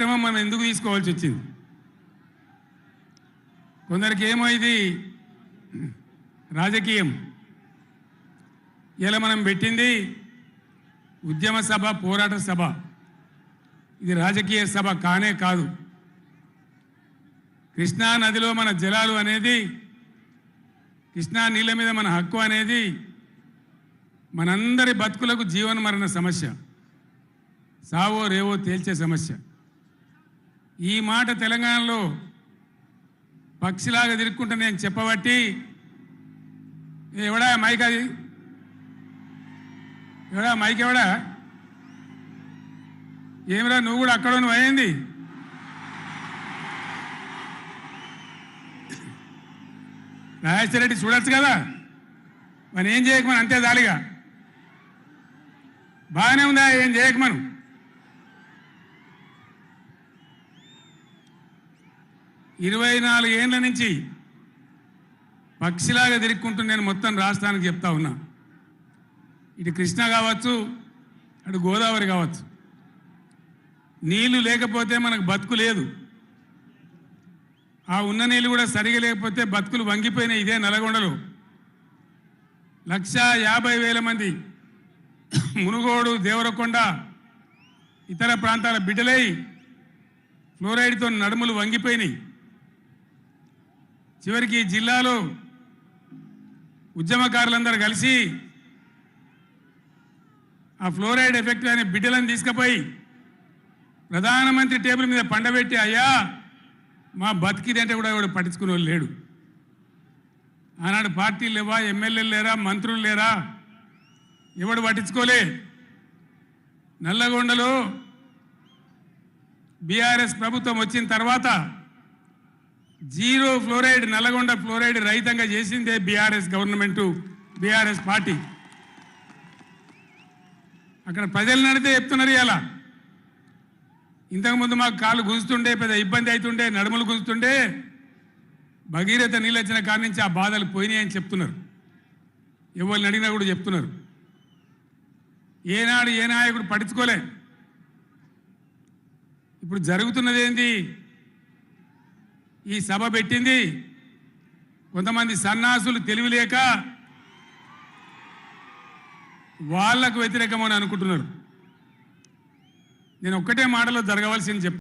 కార్యక్రమం మనం ఎందుకు తీసుకోవాల్సి వచ్చింది? కొందరికి ఏమో ఇది రాజకీయం. ఇలా మనం పెట్టింది ఉద్యమ సభ పోరాట సభ. ఇది రాజకీయ సభ కానే కాదు. కృష్ణా నదిలో మన జలాలు అనేది కృష్ణా నీళ్ళ మీద మన హక్కు అనేది మనందరి బతుకులకు జీవన మరణ సమస్య. సావో రేవో తేల్చే సమస్య. ఈ మాట తెలంగాణలో పక్షిలాగా తిరుక్కుంటే నేను చెప్పబట్టి ఎవడా మైక్ అది? ఎవడా మైక్ ఎవడా? ఏమిరా నువ్వు కూడా అక్కడ నువ్వు అయింది రాజేశ్వర రెడ్డి చూడొచ్చు కదా? మనం ఏం చేయకమని అంతే దాలిగా బాగానే ఉందా? ఏం చేయకమను ఇరవై నాలుగు ఏండ్ల నుంచి పక్షిలాగా తిరుక్కుంటూ నేను మొత్తం రాష్ట్రానికి చెప్తా ఉన్నా. ఇటు కృష్ణ కావచ్చు అటు గోదావరి కావచ్చు. నీళ్ళు లేకపోతే మనకు బతుకు లేదు. ఆ ఉన్న నీళ్ళు కూడా సరిగా లేకపోతే బతుకులు వంగిపోయినాయి ఇదే నల్గొండలో. లక్ష యాభై వేల మంది మునుగోడు దేవరకొండ ఇతర ప్రాంతాల బిడ్డలై ఫ్లోరైడ్తో నడుములు వంగిపోయినాయి. చివరికి జిల్లాలో ఉద్యమకారులందరూ కలిసి ఆ ఫ్లోరైడ్ ఎఫెక్ట్ అనే బిడ్డలను తీసుకుపోయి ప్రధానమంత్రి టేబుల్ మీద పండబెట్టి అయ్యా మా బతికిదంటే కూడా ఎవడు పట్టించుకునే వాళ్ళు లేడు. ఆనాడు పార్టీలు లేవా ఎమ్మెల్యేలు లేరా మంత్రులు లేరా? ఎవడు పట్టించుకోలే. నల్లగొండలో బీఆర్ఎస్ ప్రభుత్వం వచ్చిన తర్వాత జీరో ఫ్లోరైడ్ నల్లగొండ ఫ్లోరైడ్ రహితంగా చేసిందే బీఆర్ఎస్ గవర్నమెంట్ బీఆర్ఎస్ పార్టీ. అక్కడ ప్రజలు నడితే చెప్తున్నారు ఇలా ఇంతకుముందు మాకు కాళ్ళు గుంజుతుండే పెద్ద ఇబ్బంది అవుతుండే నడుములు గుంజుతుండే. భగీరథ నీళ్ళు వచ్చిన కాడి నుంచి ఆ బాధలు పోయినాయి అని చెప్తున్నారు. ఎవరిని అడిగినా కూడా చెప్తున్నారు. ఏనాడు ఏ నాయకుడు పట్టించుకోలే. ఇప్పుడు జరుగుతున్నది ఈ సభ పెట్టింది కొంతమంది సన్నాసులు తెలివిలేక వాళ్ళకు వ్యతిరేకమని అనుకుంటున్నారు. నేను ఒక్కటే మాటలో జరగవలసింది చెప్